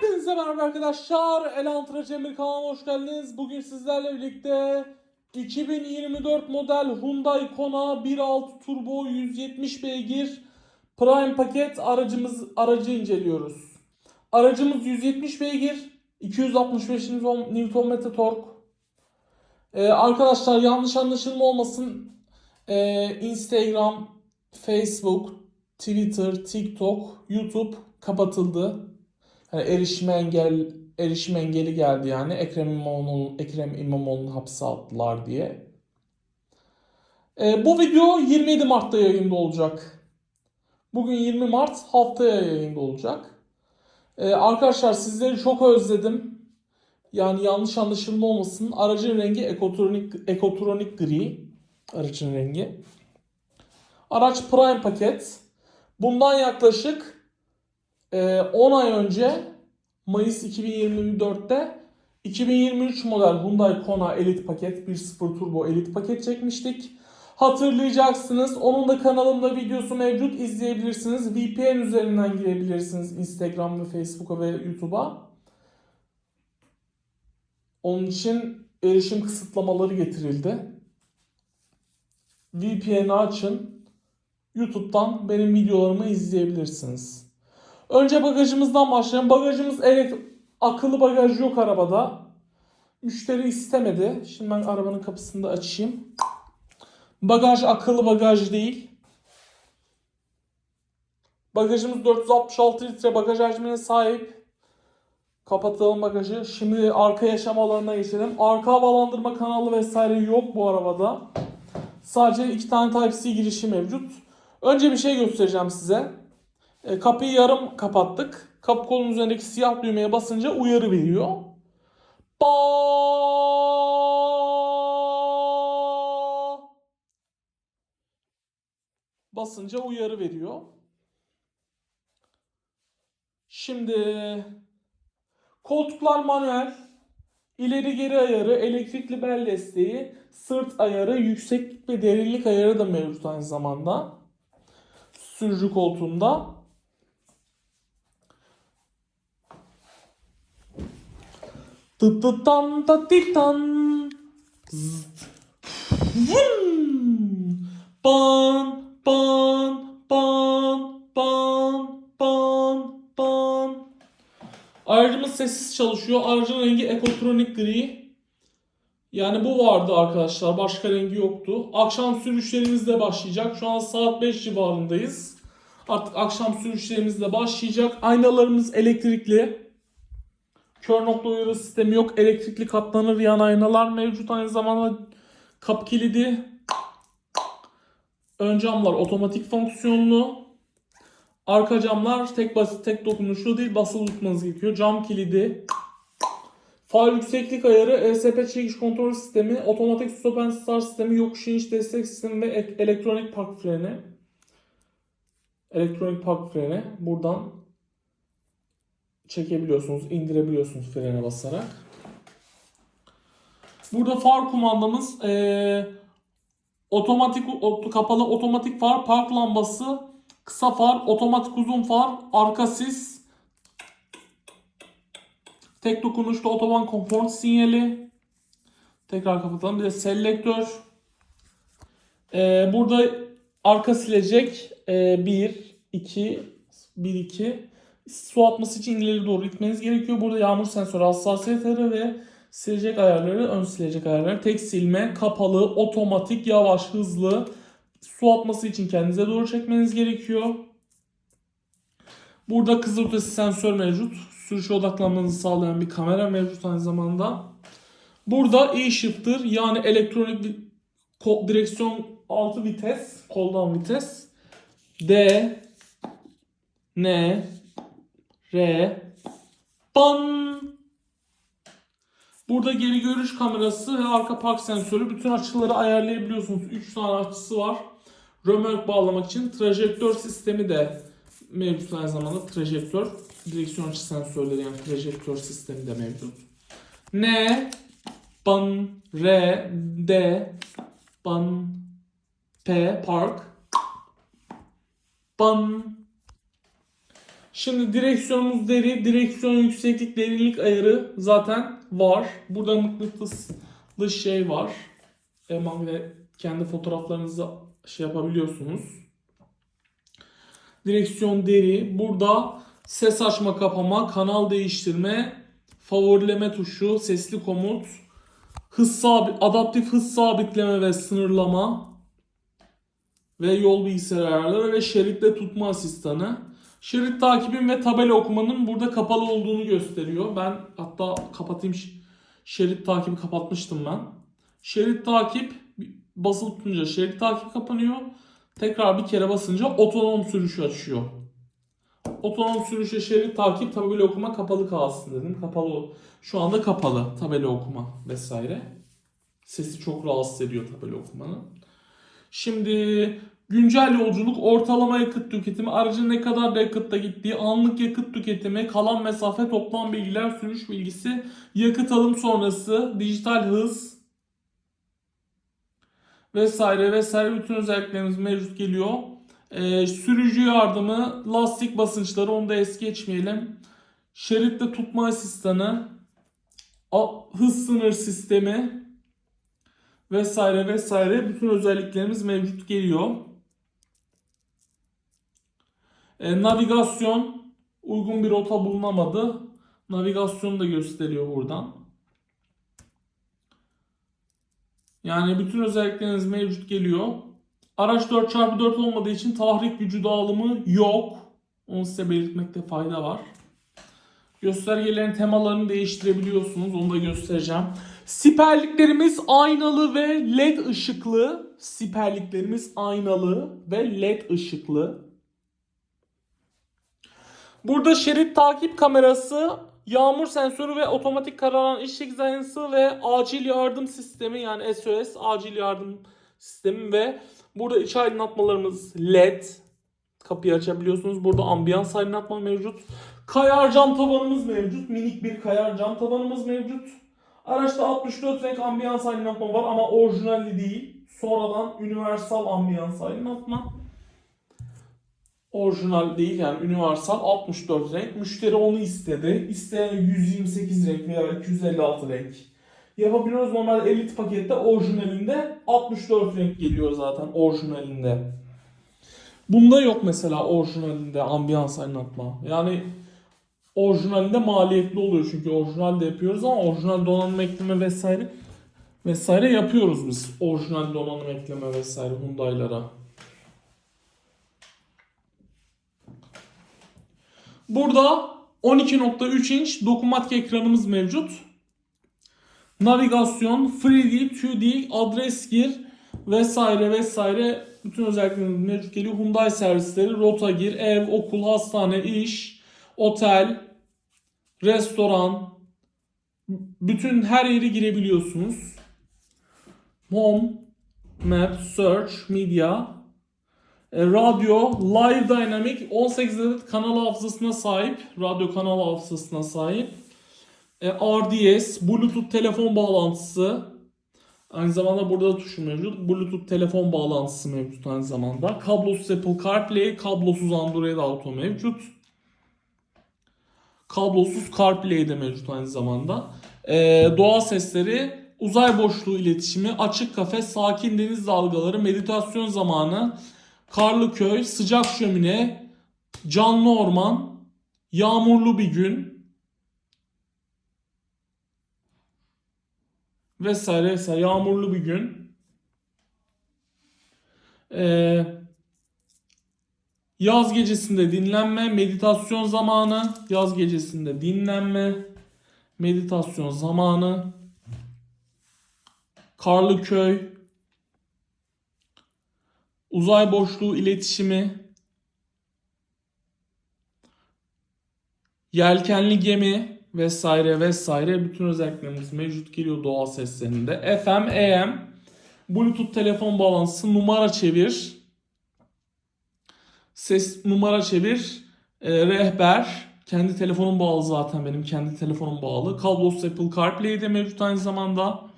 Hepinize merhaba arkadaşlar. Elantra Cemil kanalına hoş geldiniz. Bugün sizlerle birlikte 2024 model Hyundai Kona 1.6 Turbo 170 beygir Prime paket aracımız aracı inceliyoruz. Aracımız 170 beygir, 265 Nm tork. Ee, arkadaşlar yanlış anlaşılma olmasın. Ee, Instagram, Facebook, Twitter, TikTok, YouTube kapatıldı. Hani erişime engel erişim engeli geldi yani. Ekrem İmamoğlu Ekrem İmamoğlu'nu hapse attılar diye. Ee, bu video 27 Mart'ta yayında olacak. Bugün 20 Mart haftaya yayında olacak. Ee, arkadaşlar sizleri çok özledim. Yani yanlış anlaşılma olmasın. Aracın rengi ekotronik ekotronik gri. Aracın rengi. Araç Prime paket. Bundan yaklaşık 10 ay önce Mayıs 2024'te 2023 model Hyundai Kona Elite paket 1.0 turbo Elite paket çekmiştik. Hatırlayacaksınız. Onun da kanalımda videosu mevcut. izleyebilirsiniz. VPN üzerinden girebilirsiniz Instagram ve Facebook'a ve YouTube'a. Onun için erişim kısıtlamaları getirildi. VPN'i açın. YouTube'dan benim videolarımı izleyebilirsiniz. Önce bagajımızdan başlayalım. Bagajımız evet akıllı bagaj yok arabada. Müşteri istemedi. Şimdi ben arabanın kapısını da açayım. Bagaj akıllı bagaj değil. Bagajımız 466 litre bagaj hacmine sahip. Kapatalım bagajı. Şimdi arka yaşam alanına geçelim. Arka havalandırma kanalı vesaire yok bu arabada. Sadece iki tane Type-C girişi mevcut. Önce bir şey göstereceğim size. E, kapıyı yarım kapattık. Kapı kolunun üzerindeki siyah düğmeye basınca uyarı veriyor. Ba basınca uyarı veriyor. Şimdi koltuklar manuel, ileri geri ayarı, elektrikli bel desteği, sırt ayarı, yükseklik ve derinlik ayarı da mevcut aynı zamanda. Sürücü koltuğunda. Tıt tıt tan tat tit tan. Zıt. Vum. Ban ban ban ban ban ban. Aracımız sessiz çalışıyor. Aracın rengi ekotronik gri. Yani bu vardı arkadaşlar. Başka rengi yoktu. Akşam sürüşlerimiz de başlayacak. Şu an saat 5 civarındayız. Artık akşam sürüşlerimiz de başlayacak. Aynalarımız elektrikli. Kör nokta uyarı sistemi yok. Elektrikli katlanır yan aynalar mevcut. Aynı zamanda kapı kilidi. Ön camlar otomatik fonksiyonlu. Arka camlar tek basit tek dokunuşlu değil basılı tutmanız gerekiyor. Cam kilidi. Far yükseklik ayarı, ESP çekiş kontrol sistemi, otomatik stop and start sistemi, yokuş iniş destek sistemi ve ek- elektronik park freni. Elektronik park freni. Buradan çekebiliyorsunuz, indirebiliyorsunuz frene basarak. Burada far kumandamız eee, otomatik ot- kapalı otomatik far, park lambası, kısa far, otomatik uzun far, arka sis, tek dokunuşlu otoban konfor sinyali. Tekrar kapatalım. Bir de selektör. Eee, burada arka silecek 1, 2, 1, 2 su atması için ileri doğru itmeniz gerekiyor. Burada yağmur sensörü hassasiyet ayarı ve silecek ayarları, ön silecek ayarları, tek silme, kapalı, otomatik, yavaş, hızlı. Su atması için kendinize doğru çekmeniz gerekiyor. Burada kızılötesi sensör mevcut. Sürüşe odaklanmanızı sağlayan bir kamera mevcut aynı zamanda. Burada e-shifter yani elektronik direksiyon altı vites, koldan vites. D N R Ban Burada geri görüş kamerası ve arka park sensörü. Bütün açıları ayarlayabiliyorsunuz. 3 tane açısı var. Römork bağlamak için trajektör sistemi de mevcut aynı zamanda. Trajektör, direksiyon açı sensörleri yani trajektör sistemi de mevcut. N, ban, R, D, ban, P, park, ban, Şimdi direksiyonumuz deri, direksiyon yükseklik derinlik ayarı zaten var. Burada mıknatıslı şey var. Hemen ve kendi fotoğraflarınızı şey yapabiliyorsunuz. Direksiyon deri. Burada ses açma kapama, kanal değiştirme, favorileme tuşu, sesli komut, hız sabit, adaptif hız sabitleme ve sınırlama ve yol bilgisayar ayarları ve şeritte tutma asistanı. Şerit takibin ve tabela okumanın burada kapalı olduğunu gösteriyor. Ben hatta kapatayım şerit takibi kapatmıştım ben. Şerit takip basılı tutunca şerit takip kapanıyor. Tekrar bir kere basınca otonom sürüşü açıyor. Otonom sürüşe şerit takip tabela okuma kapalı kalsın dedim. Kapalı. Şu anda kapalı tabela okuma vesaire. Sesi çok rahatsız ediyor tabela okumanın. Şimdi güncel yolculuk, ortalama yakıt tüketimi, aracın ne kadar yakıtta gittiği, anlık yakıt tüketimi, kalan mesafe, toplam bilgiler, sürüş bilgisi, yakıt alım sonrası, dijital hız vesaire vesaire bütün özelliklerimiz mevcut geliyor. Ee, sürücü yardımı, lastik basınçları onu da es geçmeyelim. Şeritte tutma asistanı, hız sınır sistemi, vesaire vesaire bütün özelliklerimiz mevcut geliyor. E, navigasyon uygun bir rota bulunamadı. Navigasyonu da gösteriyor buradan. Yani bütün özellikleriniz mevcut geliyor. Araç 4x4 olmadığı için tahrik gücü dağılımı yok. Onu size belirtmekte fayda var. Göstergelerin temalarını değiştirebiliyorsunuz. Onu da göstereceğim. Siperliklerimiz aynalı ve led ışıklı. Siperliklerimiz aynalı ve led ışıklı. Burada şerit takip kamerası, yağmur sensörü ve otomatik kararan ışık aynası ve acil yardım sistemi yani SOS acil yardım sistemi ve burada iç aydınlatmalarımız led. Kapıyı açabiliyorsunuz. Burada ambiyans aydınlatma mevcut. Kayar cam tavanımız mevcut. Minik bir kayar cam tavanımız mevcut. Araçta 64 renk ambiyans aydınlatma var ama orijinalli değil. Sonradan universal ambiyans aydınlatma. Orijinal değil yani universal 64 renk. Müşteri onu istedi. İsteyen 128 renk veya 256 renk. Yapabiliyoruz. Normalde elite pakette orijinalinde 64 renk geliyor zaten orijinalinde. Bunda yok mesela orijinalinde ambiyans aydınlatma. Yani orijinalinde maliyetli oluyor çünkü orijinalde yapıyoruz ama orijinal donanım ekleme vesaire vesaire yapıyoruz biz. Orijinal donanım ekleme vesaire Hyundai'lara. Burada 12.3 inç dokunmatik ekranımız mevcut. Navigasyon, 3D, 2D, adres gir vesaire vesaire bütün özelliklerimiz mevcut geliyor. Hyundai servisleri, rota gir, ev, okul, hastane, iş, otel, restoran, bütün her yeri girebiliyorsunuz. Home, Map, Search, Media, radyo, Live Dynamic 18 adet kanal hafızasına sahip, radyo kanal hafızasına sahip. E, RDS, Bluetooth telefon bağlantısı, aynı zamanda burada da tuşu mevcut. Bluetooth telefon bağlantısı mevcut aynı zamanda. Kablosuz Apple CarPlay, kablosuz Android Auto mevcut. Kablosuz CarPlay de mevcut aynı zamanda. Ee, doğa sesleri, uzay boşluğu iletişimi, açık kafe, sakin deniz dalgaları, meditasyon zamanı, karlı köy, sıcak şömine, canlı orman, yağmurlu bir gün vesaire vesaire yağmurlu bir gün. Ee, Yaz gecesinde dinlenme, meditasyon zamanı. Yaz gecesinde dinlenme, meditasyon zamanı. Karlı köy. Uzay boşluğu iletişimi. Yelkenli gemi vesaire vesaire bütün özelliklerimiz mevcut geliyor doğal seslerinde. FM, AM, Bluetooth telefon bağlantısı, numara çevir, ses numara çevir, e, rehber, kendi telefonum bağlı zaten benim kendi telefonum bağlı. Kablosuz Apple CarPlay de mevcut aynı zamanda.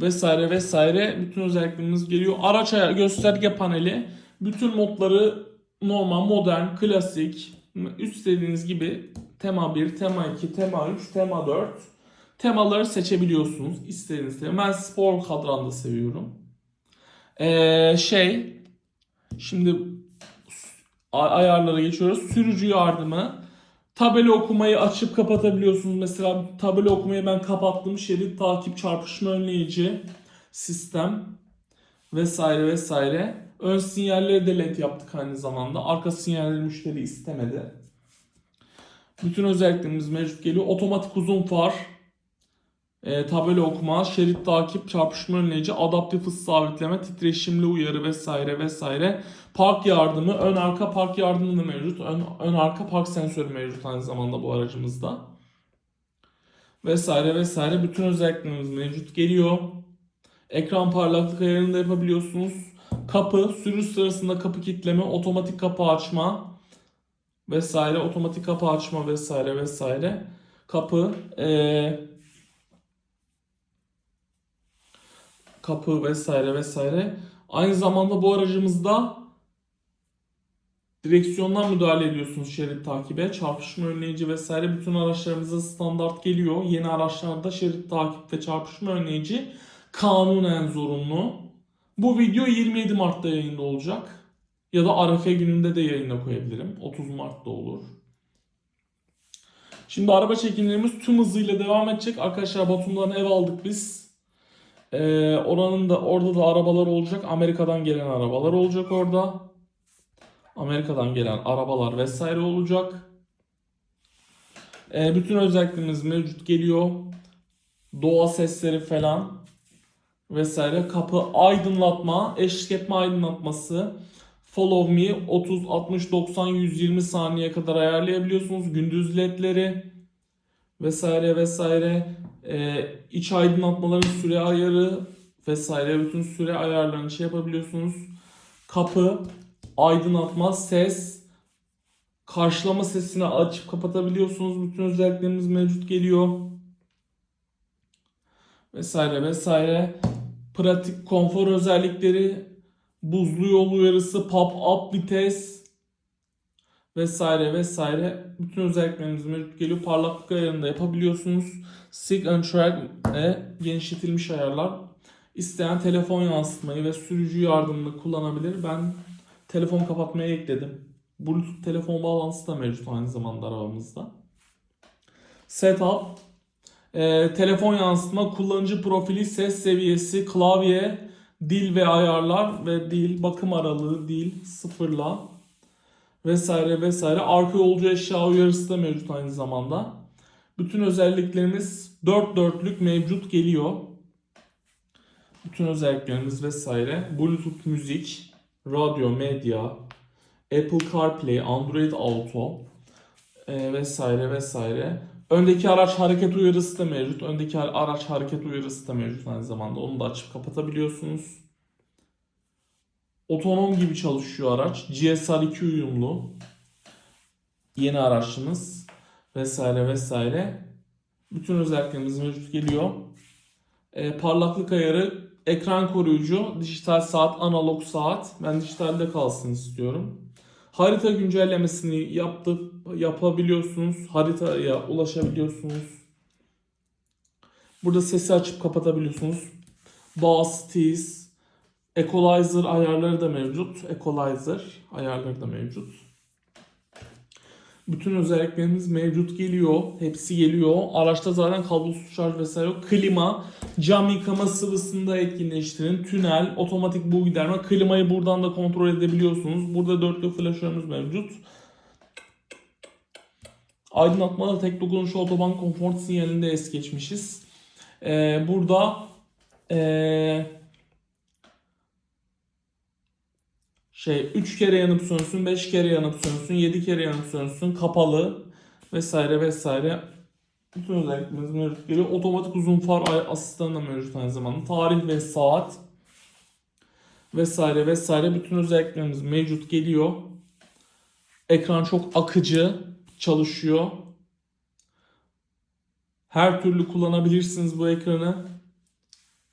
Vesaire vesaire bütün özelliklerimiz geliyor. Araç gösterge paneli bütün modları normal, modern, klasik, istediğiniz gibi tema 1, tema 2, tema 3, tema 4 temaları seçebiliyorsunuz. İstediğiniz tema. Ben spor kadranı da seviyorum. Ee, şey şimdi ayarlara geçiyoruz. Sürücü yardımı. Tabela okumayı açıp kapatabiliyorsunuz. Mesela tabela okumayı ben kapattım. Şerit takip çarpışma önleyici sistem vesaire vesaire. Ön sinyalleri de led yaptık aynı zamanda. Arka sinyalleri müşteri istemedi. Bütün özelliklerimiz mevcut geliyor. Otomatik uzun far, e, tabela okuma, şerit takip, çarpışma önleyici, adaptif hız sabitleme, titreşimli uyarı vesaire vesaire. Park yardımı, ön arka park yardımı da mevcut. Ön, ön arka park sensörü mevcut aynı zamanda bu aracımızda. Vesaire vesaire. Bütün özelliklerimiz mevcut geliyor. Ekran parlaklık ayarını da yapabiliyorsunuz. Kapı, sürüş sırasında kapı kilitleme, otomatik kapı açma vesaire, otomatik kapı açma vesaire vesaire. Kapı, eee kapı vesaire vesaire. Aynı zamanda bu aracımızda direksiyondan müdahale ediyorsunuz şerit takibe, çarpışma önleyici vesaire bütün araçlarımıza standart geliyor. Yeni araçlarda şerit takip ve çarpışma önleyici kanunen zorunlu. Bu video 27 Mart'ta yayında olacak. Ya da Arefe gününde de yayına koyabilirim. 30 Mart'ta olur. Şimdi araba çekimlerimiz tüm hızıyla devam edecek. Arkadaşlar Batum'dan ev aldık biz. Ee, oranın da orada da arabalar olacak. Amerika'dan gelen arabalar olacak orada. Amerika'dan gelen arabalar vesaire olacak. Ee, bütün özelliklerimiz mevcut geliyor. Doğa sesleri falan vesaire. Kapı aydınlatma, eşlik etme aydınlatması. Follow me 30, 60, 90, 120 saniye kadar ayarlayabiliyorsunuz. Gündüz ledleri vesaire vesaire. Ee, iç aydınlatmaların süre ayarı vesaire bütün süre ayarlarını şey yapabiliyorsunuz. Kapı, aydınlatma, ses, karşılama sesini açıp kapatabiliyorsunuz. Bütün özelliklerimiz mevcut geliyor. Vesaire vesaire. Pratik konfor özellikleri, buzlu yol uyarısı, pop-up vites vesaire vesaire. Bütün özelliklerimiz mevcut geliyor. Parlaklık ayarını da yapabiliyorsunuz. Sig and Track ve genişletilmiş ayarlar. İsteyen telefon yansıtmayı ve sürücü yardımını kullanabilir. Ben telefon kapatmayı ekledim. Bluetooth telefon bağlantısı da mevcut aynı zamanda arabamızda. Setup, e, telefon yansıtma, kullanıcı profili, ses seviyesi, klavye, dil ve ayarlar ve dil, bakım aralığı, dil, sıfırla vesaire vesaire. Arka yolcu eşya uyarısı da mevcut aynı zamanda. Bütün özelliklerimiz 4 dörtlük mevcut geliyor. Bütün özelliklerimiz vesaire. Bluetooth müzik, radyo, medya, Apple CarPlay, Android Auto e, vesaire vesaire. Öndeki araç hareket uyarısı da mevcut. Öndeki araç hareket uyarısı da mevcut aynı zamanda. Onu da açıp kapatabiliyorsunuz. Otonom gibi çalışıyor araç. GSR2 uyumlu. Yeni araçımız vesaire vesaire. Bütün özelliklerimiz mevcut geliyor. E, parlaklık ayarı, ekran koruyucu, dijital saat, analog saat. Ben dijitalde kalsın istiyorum. Harita güncellemesini yaptı, yapabiliyorsunuz. Haritaya ulaşabiliyorsunuz. Burada sesi açıp kapatabiliyorsunuz. Bass, Tease, Equalizer ayarları da mevcut. Equalizer ayarları da mevcut. Bütün özelliklerimiz mevcut geliyor. Hepsi geliyor. Araçta zaten kablosuz şarj vesaire yok. Klima, cam yıkama sıvısını da etkinleştirin. Tünel, otomatik bul giderme. Klimayı buradan da kontrol edebiliyorsunuz. Burada dörtlü flaşörümüz mevcut. Aydınlatmada tek dokunuşlu otoban konfor sinyalinde es geçmişiz. Ee, burada ee, şey 3 kere yanıp sönsün, 5 kere yanıp sönsün, 7 kere yanıp sönsün, kapalı vesaire vesaire. Bütün özelliklerimiz mevcut geliyor. Otomatik uzun far asistanı da mevcut aynı zamanda. Tarih ve saat vesaire vesaire. Bütün özelliklerimiz mevcut geliyor. Ekran çok akıcı çalışıyor. Her türlü kullanabilirsiniz bu ekranı.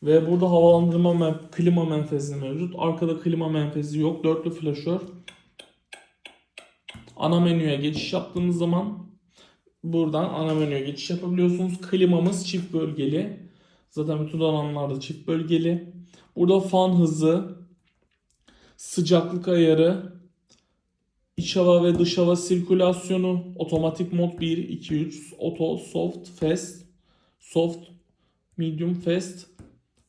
Ve burada havalandırma, men- klima menfezi mevcut. Arkada klima menfezi yok. Dörtlü flaşör. ana menüye geçiş yaptığımız zaman buradan ana menüye geçiş yapabiliyorsunuz. Klimamız çift bölgeli. Zaten bütün donanımlarda çift bölgeli. Burada fan hızı, sıcaklık ayarı, iç hava ve dış hava sirkülasyonu, otomatik mod 1, 2, 3, auto, soft, fast, soft, medium, fast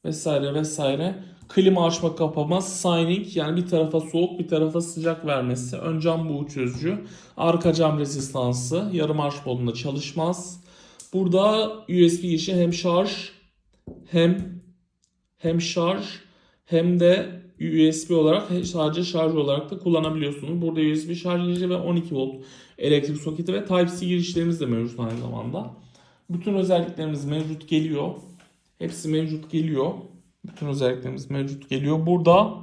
vesaire vesaire. Klima açma kapama, signing yani bir tarafa soğuk bir tarafa sıcak vermesi. Ön cam buğu çözücü, arka cam rezistansı, yarım arş modunda çalışmaz. Burada USB girişi hem şarj hem hem şarj hem de USB olarak sadece şarj olarak da kullanabiliyorsunuz. Burada USB şarj girişi ve 12 volt elektrik soketi ve Type-C girişlerimiz de mevcut aynı zamanda. Bütün özelliklerimiz mevcut geliyor. Hepsi mevcut geliyor. Bütün özelliklerimiz mevcut geliyor. Burada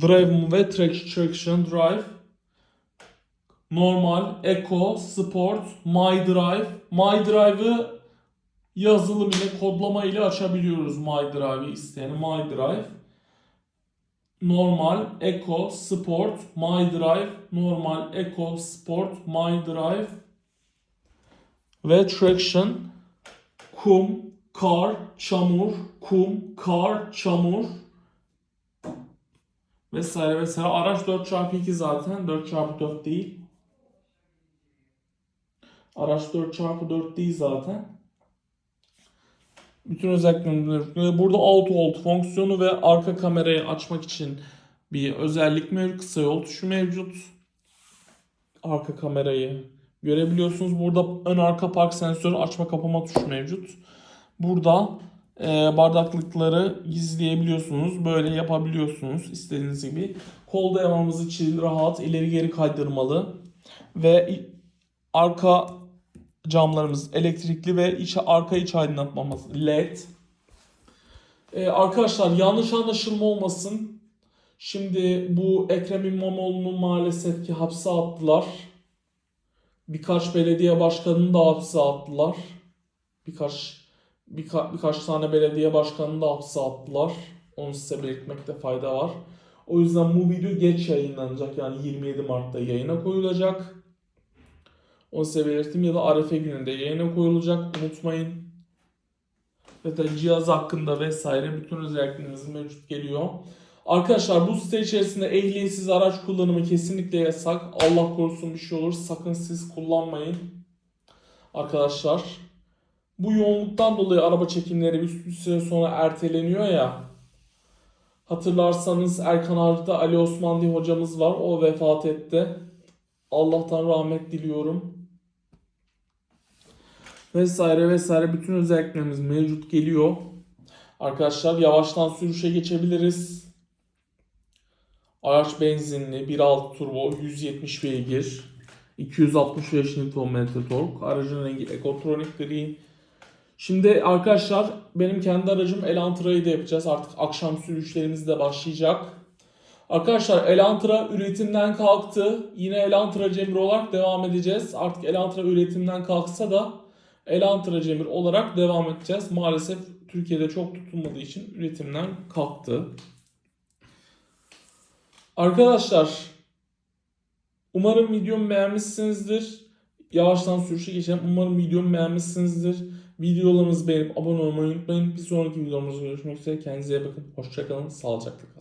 Drive ve Traction Drive Normal, Eco, Sport, My Drive. My Drive'ı yazılım ile, kodlama ile açabiliyoruz My Drive'ı isteyen. My Drive. Normal, Eco, Sport, My Drive. Normal, Eco, Sport, My Drive. Ve Traction. Kum, kar, çamur, kum, kar, çamur. Vesaire vesaire. Araç 4x2 zaten. 4x4 değil. Araç 4x4 değil zaten. Bütün özelliklerini burada auto hold fonksiyonu ve arka kamerayı açmak için bir özellik mevcut. Kısa yol tuşu mevcut. Arka kamerayı görebiliyorsunuz. Burada ön arka park sensörü açma kapama tuşu mevcut. Burada e, bardaklıkları gizleyebiliyorsunuz. Böyle yapabiliyorsunuz istediğiniz gibi. Kol dayamamız için rahat ileri geri kaydırmalı. Ve arka camlarımız elektrikli ve iç, arka iç aydınlatmamız led. Ee, arkadaşlar yanlış anlaşılma olmasın. Şimdi bu Ekrem İmamoğlu'nu maalesef ki hapse attılar. Birkaç belediye başkanını da hapse attılar. Birkaç birka, birkaç tane belediye başkanını da hapse attılar. Onu size belirtmekte fayda var. O yüzden bu video geç yayınlanacak. Yani 27 Mart'ta yayına koyulacak. Onu size belirttim ya da Arefe gününde yayına koyulacak. Unutmayın. Zaten cihaz hakkında vesaire bütün özelliklerimiz mevcut geliyor. Arkadaşlar bu site içerisinde ehliyetsiz araç kullanımı kesinlikle yasak. Allah korusun bir şey olur. Sakın siz kullanmayın. Arkadaşlar. Bu yoğunluktan dolayı araba çekimleri bir, bir süre sonra erteleniyor ya. Hatırlarsanız Erkan Avcı'da Ali Osman diye hocamız var. O vefat etti. Allah'tan rahmet diliyorum. Vesaire vesaire bütün özelliklerimiz mevcut geliyor. Arkadaşlar yavaştan sürüşe geçebiliriz. Araç benzinli 1.6 turbo 170 beygir 265 Nm tork. Aracın rengi ekotronik gri. Şimdi arkadaşlar benim kendi aracım Elantra'yı da yapacağız. Artık akşam sürüşlerimiz de başlayacak. Arkadaşlar Elantra üretimden kalktı. Yine Elantra Cemir olarak devam edeceğiz. Artık Elantra üretimden kalksa da Elantra Cemir olarak devam edeceğiz. Maalesef Türkiye'de çok tutulmadığı için üretimden kalktı. Arkadaşlar umarım videomu beğenmişsinizdir. Yavaştan sürüşe geçelim. Umarım videomu beğenmişsinizdir. Videolarımızı beğenip abone olmayı unutmayın. Bir sonraki videomuzda görüşmek üzere. Kendinize iyi bakın. Hoşçakalın. Sağlıcakla kalın.